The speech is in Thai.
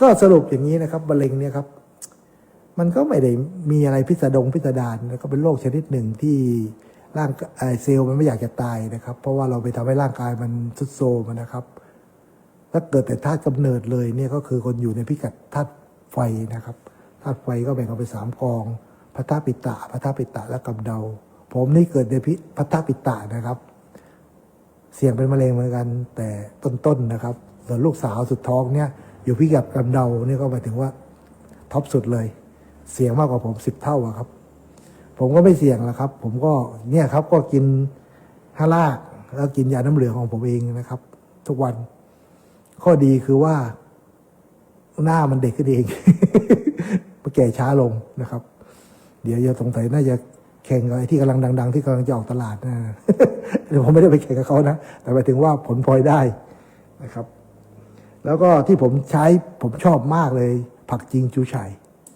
ก็สรุปอย่างนี้นะครับมะเร็งเนี่ยครับ มันก็ไม่ได้มีอะไรพิสดงพิสดารแล้วก็เป็นโรคชนิดหนึ่งที่ร่างเซลล์มันไม่อยากจะตายนะครับ เพราะว่าเราไปทำให้ร่างกายมันทุดโทรมนะครับ ถ้าเกิดแต่ธาตุกำเนิดเลยเนี่ยก็คือคนอยู่ในพิกัดธาตุไฟนะครับธาตุไฟก็แบ่งออกเป็นสามกองพัทธาตุปิตะพัทธาตุปิตะและกำเดา ผมนี่เกิดในพิพัทธาตุปิตะนะครับ เสี่ยงเป็นมะเร็งเหมือนกันแต่ต้นๆนะครับ ส่วนลูกสาวสุดท้องเนี่ย อยู่พิกัดกำเดาเนี่ยก็หมายถึงว่าท็อปสุดเลย เสี่ยงมากกว่าผมสิบเท่าอะครับ ผมก็ไม่เสี่ยงแล้วครับ ผมก็เนี่ยครับก็กินฮาลากแล้วกินยาน้ำเหลืองของผมเองนะครับ ทุกวัน ข้อดีคือว่า หน้ามันเด็กขึ้นเองมันแก่ช้าลงนะครับ เดี๋ยวจะสงสัยน่าจะแข่งกับไอ้ที่กำลังดัง ๆ ที่กำลังจะออกตลาดนะเดี๋ยวผมไม่ได้ไปแข่งกับเขานะ แต่หมายถึงว่าผลพลอยได้นะครับ แล้วก็ที่ผมใช้ผมชอบมากเลย ผักจิงจูชัย